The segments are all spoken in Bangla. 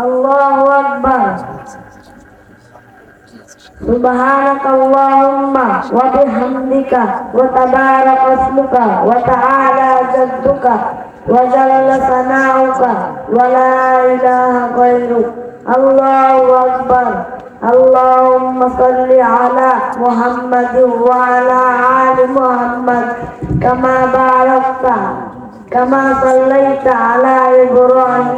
الله أكبر سبحانك اللهم وبحمدك وتبارك اسمك وتعالى جدك وجل ثناؤك ولا إله غيرك الله أكبر اللهم صل على محمد وعلى آل محمد كما باركت كما صليت على إبراهيم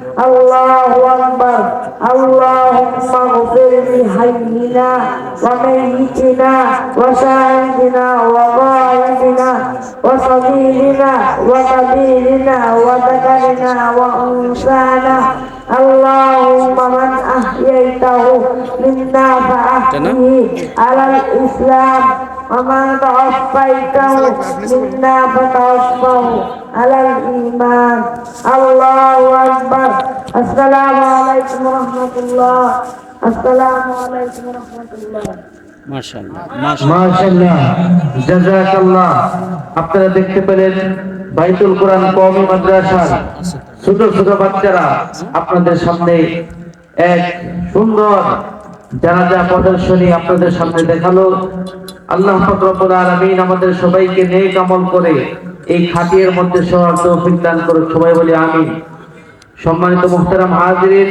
الله أكبر اللهم اغفر لحينا وميتنا وشاهدنا وغائبنا وصغيرنا وكبيرنا وذكرنا وأنثانا اللهم من أحييته منا فأحيه على الإسلام ومن توفيته منا فتوفه على الإيمان الله أكبر السلام عليكم ورحمة الله السلام عليكم ورحمة الله মাশাআল্লাহ মাশাআল্লাহ জাযাকাল্লাহ আপনারা দেখতে পেলেন বাইতুল কোরআন কওমি মাদ্রাসার ছোট ছোট বাচ্চারা আপনাদের সামনে এক সুন্দর জানাজা প্রদর্শনী আপনাদের সামনে দেখালো আল্লাহ পাক রব্বুল আলামিন আমাদের সবাইকে নেক আমল করে এই খাটিয়ের মধ্যে সবার তৌফিক দান করে সবাই বলি আমি সম্মানিত মুখতারাম হাজিরিন।